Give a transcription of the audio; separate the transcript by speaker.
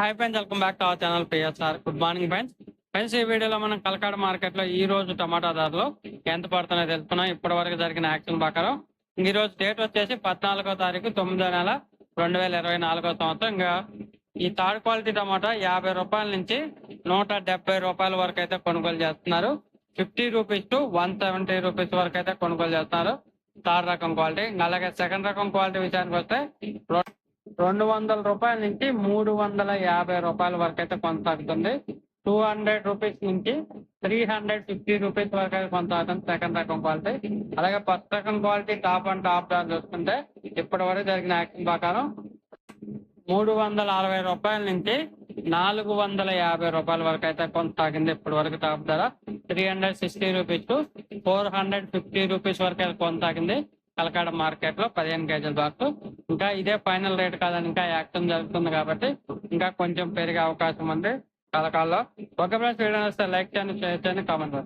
Speaker 1: Hi friends welcome back to our channel PSR good morning friends friends ఈ వీడియోలో మనం కలకాడ మార్కెట్లో ఈ రోజు టమాటా ధరలు ఎంత పడుతున్నాయో తెలుసుకున్నాం. ఇప్పటి వరకు జరిగిన యాక్షన్ ప్రకారం ఈ రోజు డేట్ వచ్చేసి పద్నాలుగో తారీఖు తొమ్మిదో నెల రెండు వేల ఇరవై నాలుగో సంవత్సరం. ఇంకా ఈ థర్డ్ క్వాలిటీ టమాటా యాభై రూపాయల నుంచి నూట డెబ్బై రూపాయల వరకు అయితే కొనుగోలు చేస్తున్నారు. Fifty rupees to one seventy rupees వరకు అయితే కొనుగోలు చేస్తున్నారు. థర్డ్ రకం క్వాలిటీ. అలాగే సెకండ్ రకం క్వాలిటీ విషయానికి వస్తే రెండు వందల రూపాయల నుంచి మూడు వందల యాభై రూపాయల వరకు అయితే కొనసాగుతుంది. టూ హండ్రెడ్ రూపీస్ నుంచి త్రీ హండ్రెడ్ ఫిఫ్టీ రూపీస్ వరకు అయితే కొనసాగుతుంది సెకండ్ రకం క్వాలిటీ. అలాగే ఫస్ట్ రకం క్వాలిటీ టాప్ అండ్ టాప్ ధర చూసుకుంటే ఇప్పటి వరకు జరిగిన యాక్షన్ ప్రకారం మూడు వందల అరవై రూపాయల నుంచి నాలుగు వందల యాభై రూపాయల వరకు అయితే కొనసాగింది ఇప్పటి వరకు టాప్ ధర. Three hundred sixty rupees to four hundred fifty rupees వరకు అయితే కొనసాగింది. కలకాడ మార్కెట్లో పదిహేను కేజీల వరకు ఇంకా ఇదే ఫైనల్ రేట్ కాదని ఇంకా యాక్షన్ జరుగుతుంది కాబట్టి ఇంకా కొంచెం పెరిగే అవకాశం ఉంది కలకాల్లో ఒక ప్లస్ వీడియో వస్తే లైక్ చేయండి షేర్ చేయండి కామెంట్